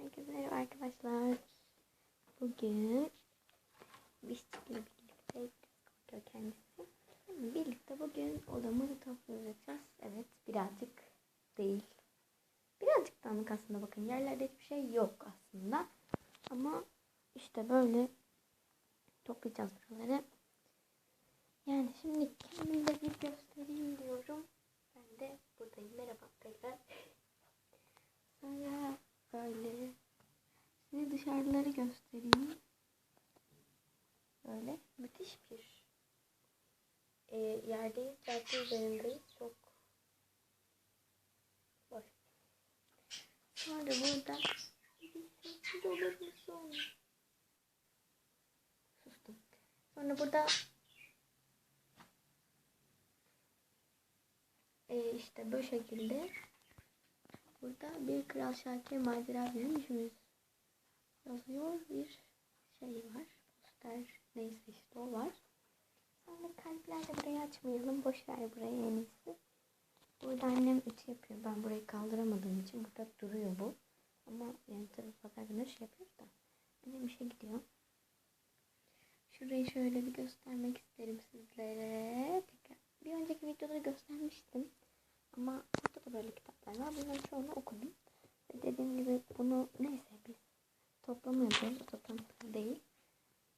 Herkese merhaba arkadaşlar. Bugün Bişçik'le birlikte korkuyor kendisi. Birlikte bugün odamı toplayacağız. Evet birazcık değil. Birazcık dağınık aslında bakın yerlerde hiçbir şey yok aslında. Ama işte böyle toplayacağız buraları. Yani şimdi kendimi bir göstereyim diyorum. Ben de buradayım. Merhaba tekrar. Sonra böyle size dışarıları göstereyim. Böyle müthiş bir e, Cadde üzerindeyiz. Çok boş. Sonra burada? Sustum. Sonra burada e, işte bu şekilde Burada bir Kral Şakir macera yürüyüşümüz yazıyor. Bir şey var. Poster neyse işte o var. Sonra kalplerle burayı açmayalım. Boş ver burayı en iyisi. Burada annem ütü yapıyor. Ben burayı kaldıramadığım için burada duruyor bu. Ama yani tabii pazar günü şey yapıyoruz da. Annem işe gidiyor. Şurayı şöyle bir göstermek isterim sizlere. Tekrar. Bir önceki videoda göstermiştim. Ama burada da böyle kitaplar var. Bunların çoğunu okudum. Ve dediğim gibi bunu neyse biz toplama yapıyoruz. O toplam değil.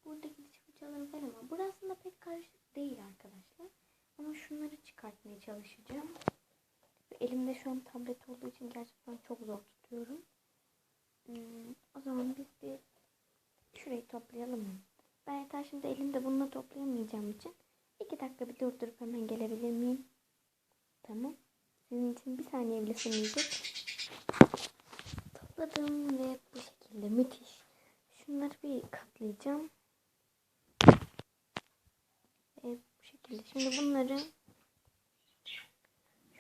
Buradaki diş fırçaları var ama burası aslında pek karışık değil arkadaşlar. Ama şunları çıkartmaya çalışacağım. Elimde şu an tablet olduğu için gerçekten çok zor tutuyorum. Hmm, o zaman biz bir şurayı toplayalım? Ben yeter şimdi elimde bununla toplayamayacağım için iki dakika bir durdurup hemen gelebilir miyim? Tamam. Sizin için bir saniye bile sürmeyecek. Topladım ve bu şekilde müthiş. Şunları bir katlayacağım. Ve bu şekilde. Şimdi bunları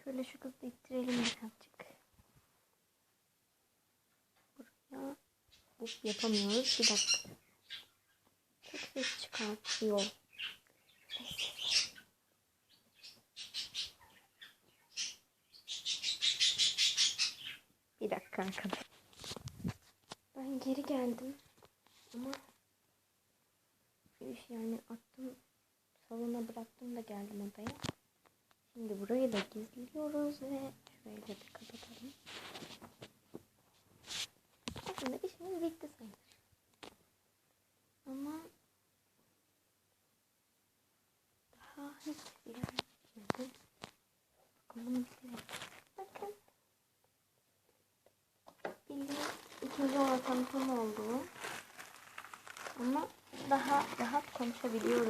şöyle şu kızla ittirelim birazcık. Buraya Uf, yapamıyoruz. Bir dakika. Çok ses çıkartıyor. Sessiz. Bir dakika arkadaşlar. Ben geri geldim. Ama yani attım salona bıraktım da geldim odaya. Şimdi burayı da gizliyoruz ve şöyle bir kapatalım. Aslında işimiz bitti sayılır. Ama daha hiçbir yer gitmedi. Bakın bunu bitirelim. Bakın. Bildiğin ikinci ortamım oldu. Ama daha rahat konuşabiliyorum.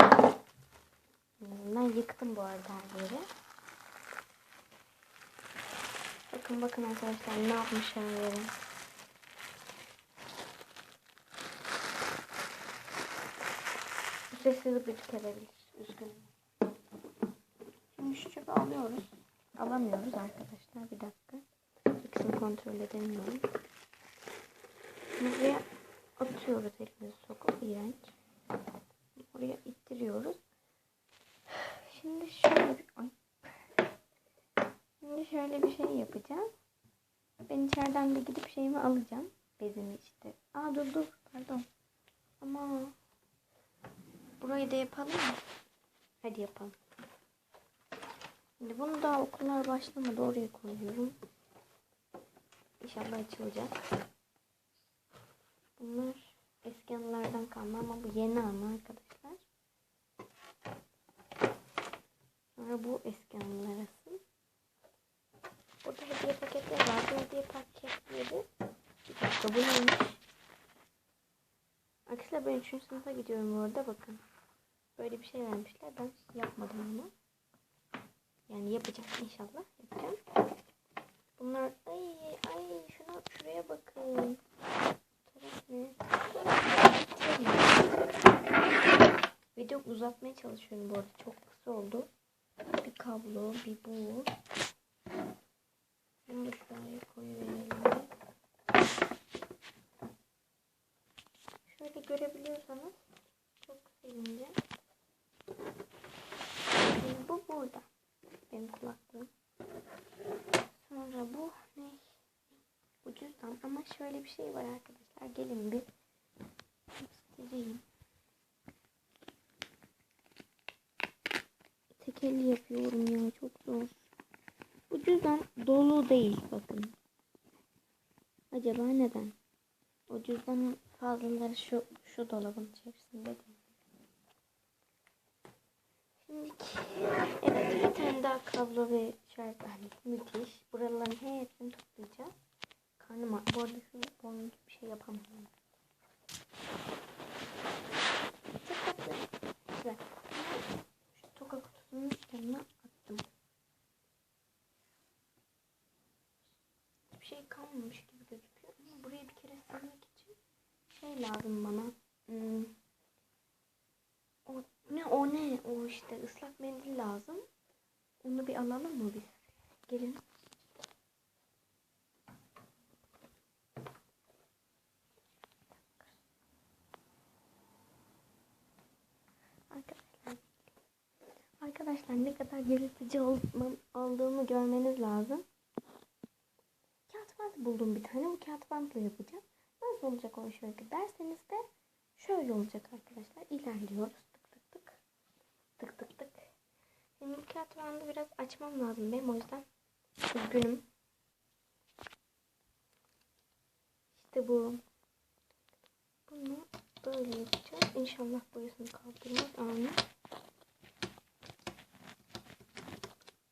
Yıktım bu arada her yeri. Bakın bakın arkadaşlar ne yapmış her yeri. Bu sesi gıcık edebilir. Üzgünüm. Şimdi şu çöpü alıyoruz. Alamıyoruz arkadaşlar. Bir dakika. İkisini kontrol edemiyorum. Buraya atıyoruz elimizi sokup iğrenç. Oraya ittiriyoruz. Şimdi şöyle bir ay. Şimdi şöyle bir şey yapacağım. Ben içeriden de gidip şeyimi alacağım. Bezimi işte. Aa dur dur pardon. Ama burayı da yapalım mı? Hadi yapalım. Şimdi bunu daha okullar başlamadı oraya koyuyorum. İnşallah açılacak. Bunlar eski anılardan kalma ama bu yeni anı arkadaşlar. Sonra bu eski anılar asıl. Burada hediye paketleri var. Bu hediye paketleri. Bir dakika bu neymiş? Arkadaşlar ben 3. sınıfa gidiyorum bu arada bakın. Böyle bir şey vermişler. Ben yapmadım onu. Yani yapacağım inşallah. Yapacağım. Bunlar ay ay şuna şuraya bakın. Taraf ne? Video uzatmaya çalışıyorum bu arada. Çok kısa oldu. Kablo, bir bu. Bunu da şuraya koyuverelim. Şöyle görebiliyorsanız çok sevinirim. Şimdi bu burada. Benim kulaklığım. Sonra bu ne? Bu cüzdan ama şöyle bir şey var arkadaşlar. Gelin bir göstereyim. Elle yapıyorum ya çok zor. Bu cüzdan dolu değil bakın. Acaba neden? O cüzdanın fazlaları şu şu dolabın içerisinde. Şimdi evet bir tane daha kablo ve şarj aleti müthiş. Buraların hepsini toplayacağız. Karnım ağrıyor. Bu arada şu boynum bir şey yapamıyorum. Çok tatlı. Güzel. Şu toka kutusunun yanına attım. Bir şey kalmamış gibi gözüküyor ama buraya bir kere silmek için şey lazım bana. Hmm. O ne o ne o işte ıslak mendil lazım. Onu bir alalım mı biz? Gelin. Arkadaşlar. Ne kadar olmam, olduğumu görmeniz lazım. Kağıt bant buldum bir tane. Bu kağıt bantla yapacağım. Nasıl olacak o şöyle derseniz de şöyle olacak arkadaşlar. İlerliyoruz. Bu kağıt biraz açmam lazım benim. O yüzden üzgünüm. İşte bu. Bunu böyle yapacağız. İnşallah boyasını kaldırmaz. Amin.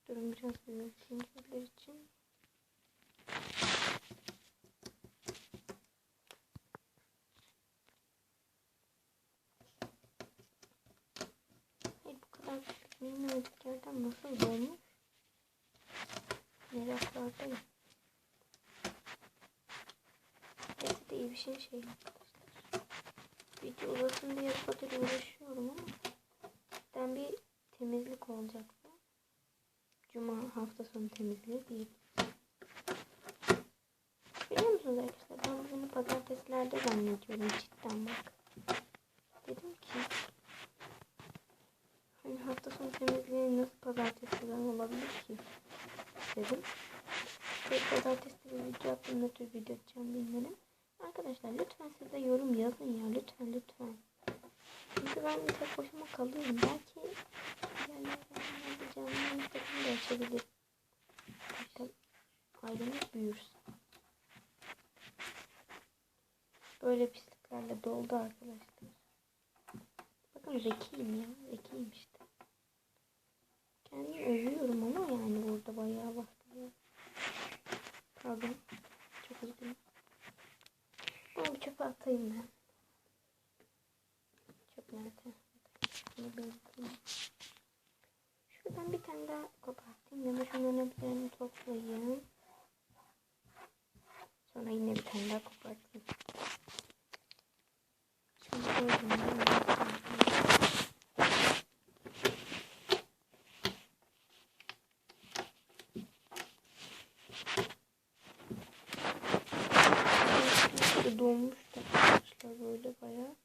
Durun biraz büyüteyim sizler için. Hayır bu kadar küçük yerden nasıl dolmuş? Meraklardayım. Neyse de iyi bir şey şey arkadaşlar. Video uzasın diye kadar uğraşıyorum ama ben bir temizlik olacak bu. Cuma hafta sonu temizliği değil. Biliyor musunuz arkadaşlar ben bunu pazartesilerde zannediyorum cidden bak. Dedim ki hani hafta sonu temizliği nasıl pazartesiden olabilir ki? Dedim. Ve pazartesi bir video tür video atacağım bilmedim. Arkadaşlar lütfen siz de yorum yazın ya lütfen lütfen. Çünkü ben tek başıma kalıyorum. Belki yerlerden canlı Instagram'da açabilirim. İşte ailemiz büyürse. Böyle pisliklerle doldu arkadaşlar. Bakın zekiyim ya. Zekiyim işte. Kendimi övüyorum ama yani burada bayağı bastırıyor. Pardon. Üzgünüm. Bunu bir çöpe atayım ben. Çöp nerede? Bunu bir atayım. Şuradan bir tane daha kopartayım. Ya da şunların toplayayım. Sonra yine bir tane daha kopartayım. Şimdi böyle Şurada donmuş da arkadaşlar böyle bayağı.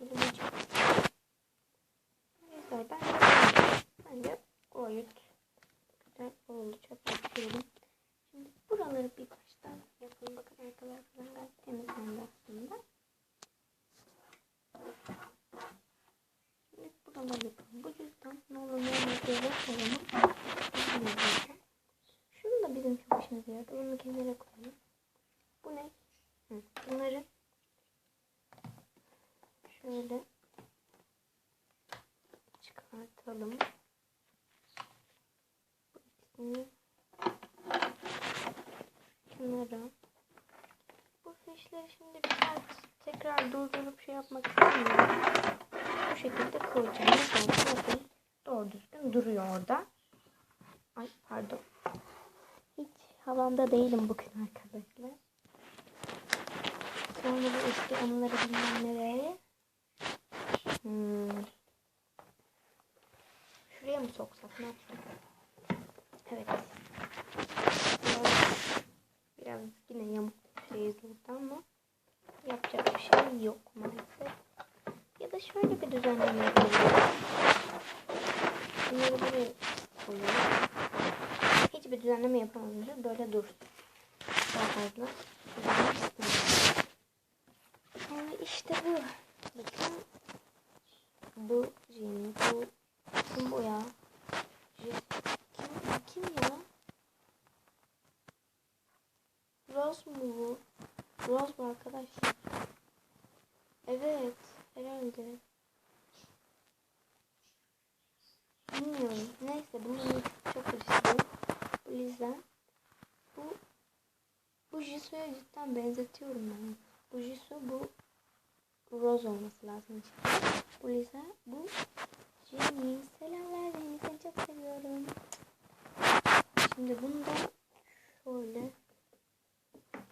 Elim acıyor. Neyse bence, bence gayet güzel oldu. Çöp atıyorum. Şimdi buraları bir baştan yapın. Bakın arkalar falan gayet temizlendi aslında. Şimdi buraları yapın. Bu yüzden ne koyalım. Şunu da bizim çok işimize yaradı. Bunu kenara koyalım. Bu ne? Hı. Bunları şöyle çıkartalım. Bu ikisini kenara. Bu fişleri şimdi bir saat tekrar durdurup şey yapmak istemiyorum. Bu şekilde koyacağım. Bakın doğru duruyor orada. Ay pardon. Hiç havamda değilim bugün arkadaşlar. Sonra bu eski anıları bilmem nereye. Hmm. Şuraya mı soksak ne yapsak? Evet. Biraz, yine yamuk bir şey oldu ama yapacak bir şey yok maalesef. Ya da şöyle bir düzenleme Bunları buraya koyuyoruz. Hiçbir düzenleme yapamadığımızda böyle dursun. Daha fazla. Sonra işte bu. Bakın bu Jenny, bu kim bu ya? Kim, kim ya? Rose mu bu? Rose mu arkadaşlar? Evet, herhalde. Bilmiyorum. Neyse bunun çok karıştırdım. Bu yüzden bu bu Jisoo'ya cidden benzetiyorum ben. Bu Jisoo bu Rose olması lazım. Bu Lisa bu Jenny. Selamlar Jenny. Seni çok seviyorum. Şimdi bunu da şöyle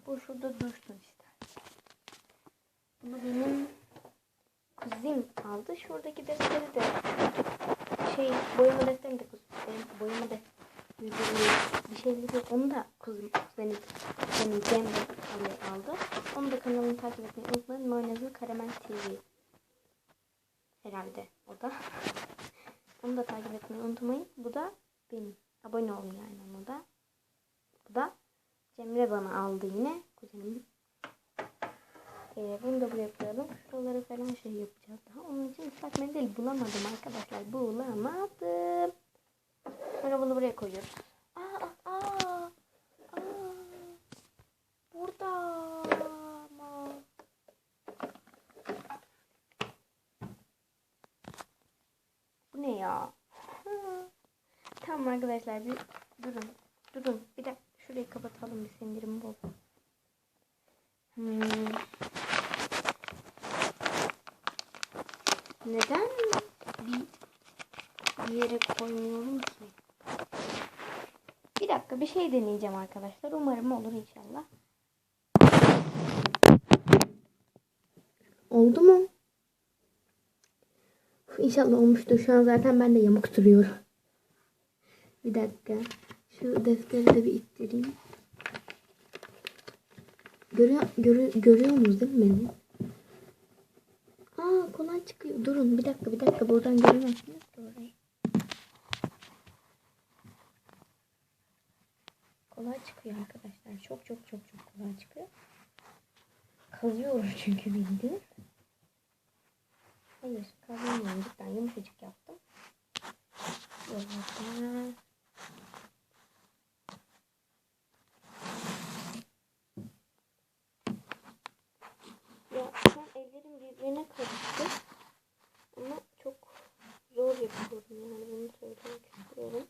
bu şurada dursun işte. Bunu benim kuzim aldı. Şuradaki defteri de şey boyama defterini de. Benim boyama da bir şeyleri onu da kuzum kuzenim kuzenim Cem de aldı. Onu da kanalını takip etmeyi unutmayın. Mayonezli Karamel TV. Herhalde o da. onu da takip etmeyi unutmayın. Bu da benim. Abone olun yani ona da. Bu da Cemre bana aldı yine. Kuzenim. Ee, bunu da buraya koyalım. Şuraları falan şey yapacağız daha. Onun için ıslak mendil bulamadım arkadaşlar. Bulamadım. Sonra bunu buraya koyuyoruz. Aa, aa, aa. Burada ama. Bu ne ya? tamam arkadaşlar bir durun. Durun. Bir dakika şurayı kapatalım bir sindirimi bol. Hmm. Neden bir, yere koymuyorum ki? Bir dakika bir şey deneyeceğim arkadaşlar. Umarım olur inşallah. Oldu mu? İnşallah olmuştur. Şu an zaten ben de yamuk duruyorum. Bir dakika. Şu defteri de bir ittireyim. Görüyor, görü, görüyor musunuz değil mi beni? Çıkıyor. Durun bir dakika bir dakika buradan göremezsiniz orayı. Kolay çıkıyor arkadaşlar. Çok çok çok çok kolay çıkıyor. Kazıyorum çünkü bildiğin. Hayır kazamıyorum cidden yumuşacık yaptım. Böyle. Ya şu an ellerim birbirine karıştı. Ama çok zor yapıyorum yani bunu söylemek istiyorum.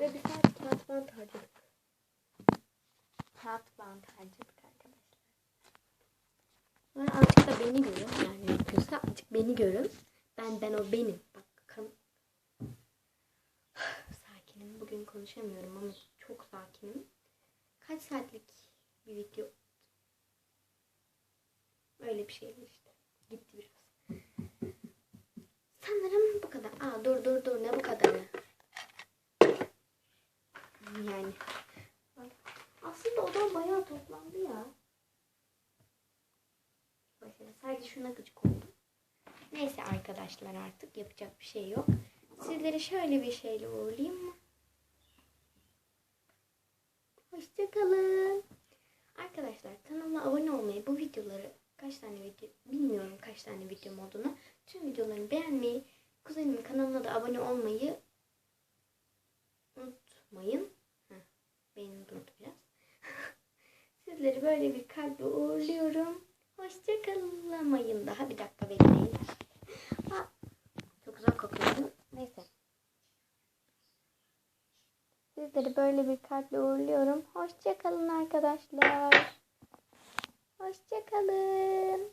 Ve bir saat kağıt bant harcadık. Kağıt bant harcadık arkadaşlar. Sonra azıcık da beni görün. Yani yapıyorsa azıcık beni görün. Ben ben o benim. Bak bakın. Sakinim. Bugün konuşamıyorum ama çok sakinim. Kaç saatlik bir video Öyle bir şeydi işte. Gitti biraz. Sanırım bu kadar. Aa dur dur dur ne bu kadarı? Yani. Odan bayağı toplandı ya. Başarı. Sadece şuna gıcık oldum. Neyse arkadaşlar artık yapacak bir şey yok. Sizleri şöyle bir şeyle uğurlayayım mı? Hoşçakalın. Arkadaşlar kanalıma abone olmayı, bu videoları kaç tane video bilmiyorum kaç tane videom olduğunu. Tüm videolarını beğenmeyi, kuzenimin kanalına da abone olmayı unutmayın. Heh, beynim durdu biraz. Sizleri böyle bir kalple uğurluyorum. Hoşçakalamayın daha bir dakika bekleyin. Ha, çok güzel kokuyordu. Neyse. Sizleri böyle bir kalple uğurluyorum. Hoşçakalın arkadaşlar. Hoşçakalın.